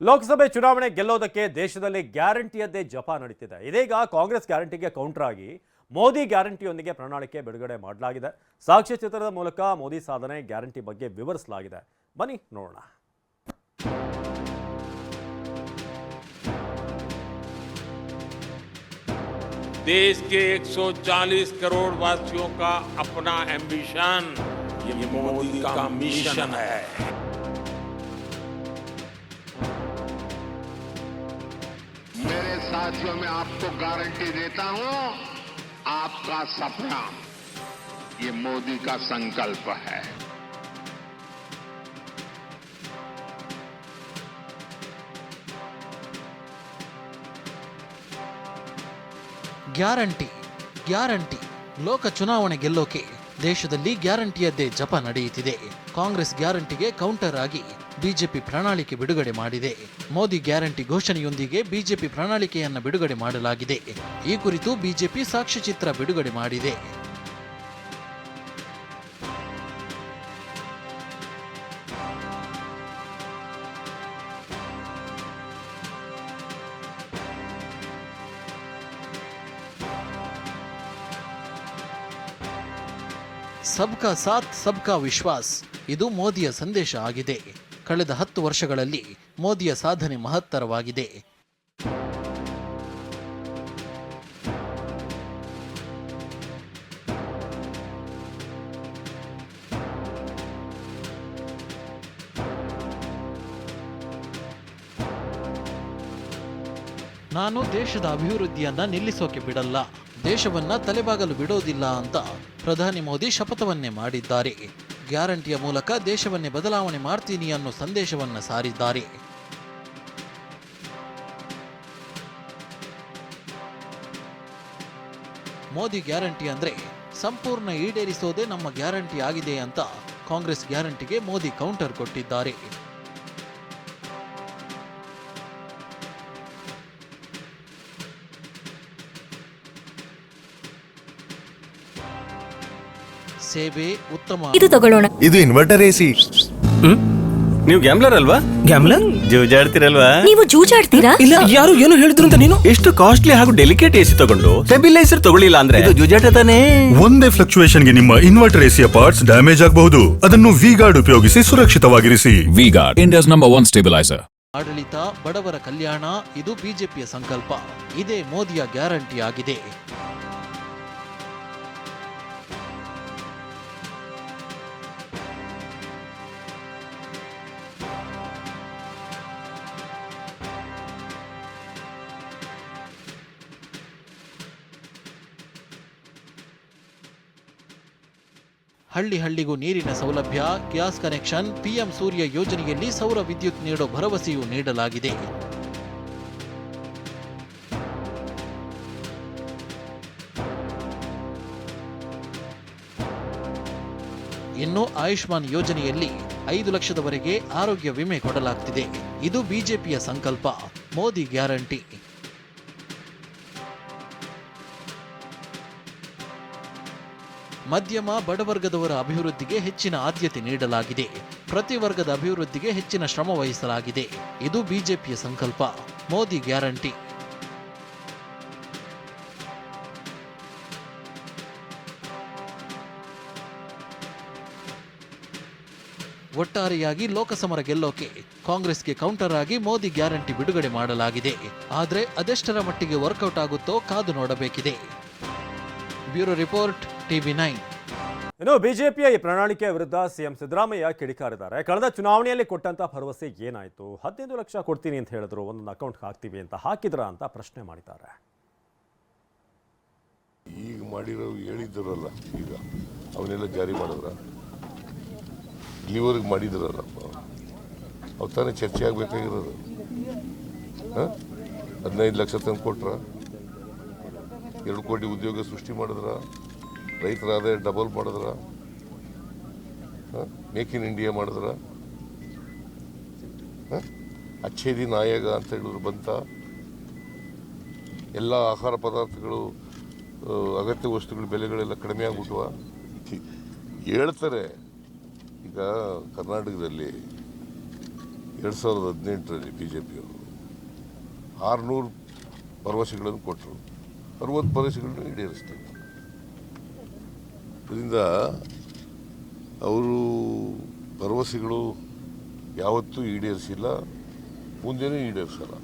ಲೋಕಸಭೆ ಚುನಾವಣೆ ಗೆಲ್ಲೋದಕ್ಕೆ ದೇಶದಲ್ಲಿ ಗ್ಯಾರಂಟಿಯದ್ದೇ ಜಪ ನಡೀತಿದೆ ಇದೀಗ ಕಾಂಗ್ರೆಸ್ ಗ್ಯಾರಂಟಿಗೆ ಕೌಂಟರ್ ಆಗಿ ಮೋದಿ ಗ್ಯಾರಂಟಿಯೊಂದಿಗೆ ಪ್ರಣಾಳಿಕೆ ಬಿಡುಗಡೆ ಮಾಡಲಾಗಿದೆ ಸಾಕ್ಷ್ಯಚಿತ್ರದ ಮೂಲಕ ಮೋದಿ ಸಾಧನೆ ಗ್ಯಾರಂಟಿ ಬಗ್ಗೆ ವಿವರಿಸಲಾಗಿದೆ ಬನ್ನಿ ನೋಡೋಣ देश के 140 करोड़ वासियों का अपना एम्बिशन ये मोदी का मिशन है साथियों में आपको गारंटी देता हूं आपका सपना ये मोदी का संकल्प है ಗ್ಯಾರಂಟಿ ಗ್ಯಾರಂಟಿ ಲೋಕ ಚುನಾವಣೆ ಗೆಲ್ಲೋಕೆ ದೇಶದಲ್ಲಿ ಗ್ಯಾರಂಟಿಯದ್ದೇ ಜಪ ನಡೆಯುತ್ತಿದೆ. ಕಾಂಗ್ರೆಸ್ ಗ್ಯಾರಂಟಿಗೆ ಕೌಂಟರ್ ಆಗಿ ಬಿಜೆಪಿ ಪ್ರಣಾಳಿಕೆ ಬಿಡುಗಡೆ ಮಾಡಿದೆ. ಮೋದಿ ಗ್ಯಾರಂಟಿ ಘೋಷಣೆಯೊಂದಿಗೆ ಬಿಜೆಪಿ ಪ್ರಣಾಳಿಕೆಯನ್ನ ಬಿಡುಗಡೆ ಮಾಡಲಾಗಿದೆ. ಈ ಕುರಿತು ಬಿಜೆಪಿ ಸಾಕ್ಷ್ಯಚಿತ್ರ ಬಿಡುಗಡೆ ಮಾಡಿದೆ. ಸಬ್ಕಾ ಸಾಥ್, ಸಬ್ಕಾ ವಿಶ್ವಾಸ್. ಇದು ಮೋದಿಯ ಸಂದೇಶ ಆಗಿದೆ. ಕಳೆದ ಹತ್ತು ವರ್ಷಗಳಲ್ಲಿ ಮೋದಿಯ ಸಾಧನೆ ಮಹತ್ತರವಾಗಿದೆ. ನಾನು ದೇಶದ ಅಭಿವೃದ್ಧಿಯನ್ನ ನಿಲ್ಲಿಸೋಕೆ ಬಿಡಲ್ಲ. ದೇಶವನ್ನ ತಲೆಬಾಗಲು ಬಿಡೋದಿಲ್ಲ ಅಂತ ಪ್ರಧಾನಿ ಮೋದಿ ಶಪಥವನ್ನೇ ಮಾಡಿದ್ದಾರೆ. ಗ್ಯಾರಂಟಿಯ ಮೂಲಕ ದೇಶವನ್ನೇ ಬದಲಾವಣೆ ಮಾಡ್ತೀನಿ ಅನ್ನೋ ಸಂದೇಶವನ್ನ ಸಾರಿದ್ದಾರೆ. ಮೋದಿ ಗ್ಯಾರಂಟಿ ಅಂದ್ರೆ ಸಂಪೂರ್ಣ ಈಡೇರಿಸೋದೇ ನಮ್ಮ ಗ್ಯಾರಂಟಿ ಆಗಿದೆ ಅಂತ ಕಾಂಗ್ರೆಸ್ ಗ್ಯಾರಂಟಿಗೆ ಮೋದಿ ಕೌಂಟರ್ ಕೊಟ್ಟಿದ್ದಾರೆ. ಸೇವೆ ಉತ್ತಮ. ಇದು ತಗೊಳ್ಳೋಣ. ಇದು ಇನ್ವರ್ಟರ್ ಎಸಿ ನೀವು ಗ್ಯಾಮ್ಲರ್ ಅಲ್ವಾ? ಗ್ಯಾಮ್ಲರ್ ಜೂಜಾಡ್ತಿರಲ್ವಾ? ನೀವು ಜೂಜಾಡ್ತೀರಾ? ಇಲ್ಲ ಯಾರು ಏನು ಹೇಳಿದ್ರು ಅಂತ ನೀನು? ಎಷ್ಟು ಕಾಸ್ಟ್ಲಿ ಹಾಗೂ ಡೆಲಿಕೇಟ್ ಎಸಿ ತಗೊಂಡು ಸ್ಟೆಬಿಲೈಸರ್ ತಗೊಳ್ಳಿಲ್ಲ ಅಂದ್ರೆ? ಇದು ಜೂಜಾಟ ತಾನೇ? ಒಂದೇ ಫ್ಲಕ್ಚುಯೇಷನ್ಗೆ ನಿಮ್ಮ ಇನ್ವರ್ಟರ್ ಎಸಿಯ ಪಾರ್ಟ್ಸ್ ಡ್ಯಾಮೇಜ್ ಆಗಬಹುದು. ಅದನ್ನು ವಿ ಗಾರ್ಡ್ ಉಪಯೋಗಿಸಿ ಸುರಕ್ಷಿತವಾಗಿರಿಸಿ. V guard India's number one stabiliser ಆಡಳಿತ ಬಡವರ ಕಲ್ಯಾಣ ಇದು ಬಿಜೆಪಿಯ ಸಂಕಲ್ಪ. ಇದೇ ಮೋದಿಯ ಗ್ಯಾರಂಟಿ ಆಗಿದೆ. ಹಳ್ಳಿ ಹಳ್ಳಿಗೂ ನೀರಿನ ಸೌಲಭ್ಯ, ಗ್ಯಾಸ್ ಕನೆಕ್ಷನ್, ಪಿಎಂ ಸೂರ್ಯ ಯೋಜನೆಯಲ್ಲಿ ಸೌರ ವಿದ್ಯುತ್ ನೀಡೋ ಭರವಸೆಯೂ ನೀಡಲಾಗಿದೆ. ಇನ್ನು ಆಯುಷ್ಮಾನ್ ಯೋಜನೆಯಲ್ಲಿ ಐದು ಲಕ್ಷದವರೆಗೆ ಆರೋಗ್ಯ ವಿಮೆ ಕೊಡಲಾಗ್ತಿದೆ. ಇದು ಬಿಜೆಪಿಯ ಸಂಕಲ್ಪ. ಮೋದಿ ಗ್ಯಾರಂಟಿ. ಮಧ್ಯಮ ಬಡವರ್ಗದವರ ಅಭಿವೃದ್ಧಿಗೆ ಹೆಚ್ಚಿನ ಆದ್ಯತೆ ನೀಡಲಾಗಿದೆ. ಪ್ರತಿ ವರ್ಗದ ಅಭಿವೃದ್ಧಿಗೆ ಹೆಚ್ಚಿನ ಶ್ರಮ ವಹಿಸಲಾಗಿದೆ. ಇದು ಬಿಜೆಪಿಯ ಸಂಕಲ್ಪ. ಮೋದಿ ಗ್ಯಾರಂಟಿ. ಒಟ್ಟಾರೆಯಾಗಿ ಲೋಕಸಮರ ಗೆಲ್ಲೋಕೆ ಕಾಂಗ್ರೆಸ್ಗೆ ಕೌಂಟರ್ ಆಗಿ ಮೋದಿ ಗ್ಯಾರಂಟಿ ಬಿಡುಗಡೆ ಮಾಡಲಾಗಿದೆ. ಆದರೆ ಅದೆಷ್ಟರ ಮಟ್ಟಿಗೆ ವರ್ಕೌಟ್ ಆಗುತ್ತೋ ಕಾದು ನೋಡಬೇಕಿದೆ. Bureau report. TV nine. ಇನ್ನು ಬಿಜೆಪಿಯ ಈ ಪ್ರಣಾಳಿಕೆಯ ವಿರುದ್ಧ ಸಿಎಂ ಸಿದ್ದರಾಮಯ್ಯ ಕಿಡಿಕಾರಿದ್ದಾರೆ. ಕಳೆದ ಚುನಾವಣೆಯಲ್ಲಿ ಕೊಟ್ಟಂತ ಭರವಸೆ ಏನಾಯಿತು? ಹದಿನೈದು ಲಕ್ಷ ಕೊಡ್ತೀನಿ ಅಂತ ಹೇಳಿದ್ರು. ಒಂದೊಂದು ಅಕೌಂಟ್ ಹಾಕ್ತೀವಿ ಅಂತ ಹಾಕಿದ್ರ ಅಂತ ಪ್ರಶ್ನೆ ಮಾಡಿದ್ದಾರೆ. ಈಗ ಮಾಡಿರೋ ಹೇಳಿದ್ರಲ್ಲ ಈಗ. ಅವನ್ನೆಲ್ಲ ಜಾರಿ ಮಾಡಿದ್ರ? ಇಲ್ಲಿವರೆಗೆ ಮಾಡಿದ್ರಲ್ಲ ಅವು ತಾನೇ ಚರ್ಚೆ ಆಗಬೇಕಾಗಿರೋದು. ಹದಿನೈದು ಲಕ್ಷ ತಂದು ಕೊಟ್ರ? ಎರಡು ಕೋಟಿ ಉದ್ಯೋಗ ಸೃಷ್ಟಿ ಮಾಡಿದ್ರ? ರೈತರ ಆದಾಯ ಡಬಲ್ ಮಾಡಿದ್ರ ಮೇಕ್ ಇನ್ ಇಂಡಿಯಾ ಮಾಡಿದ್ರ? ಹ? ಅಚ್ಚೇ ದಿನ ಆಯೋಗ ಅಂತ ಹೇಳಿದ್ರು ಬಂತ? ಎಲ್ಲ ಆಹಾರ ಪದಾರ್ಥಗಳು ಅಗತ್ಯ ವಸ್ತುಗಳ ಬೆಲೆಗಳೆಲ್ಲ ಕಡಿಮೆ ಆಗ್ಬಿಟ್ವ? ಹೇಳ್ತಾರೆ. ಈಗ ಕರ್ನಾಟಕದಲ್ಲಿ ಎರಡು ಸಾವಿರದ ಹದಿನೆಂಟರಲ್ಲಿ ಬಿ ಜೆ ಪಿಯವರು ಆರುನೂರು ಭರವಸೆಗಳನ್ನು ಕೊಟ್ಟರು ಅರವತ್ತು ಭರವಸೆಗಳನ್ನು ಈಡೇರಿಸ್ತಾರೆ. ಇದರಿಂದ ಅವರು ಭರವಸೆಗಳು ಯಾವತ್ತೂ ಈಡೇರಿಸಿಲ್ಲ ಮುಂದೆನೂ ಈಡೇರಿಸಲ್ಲ.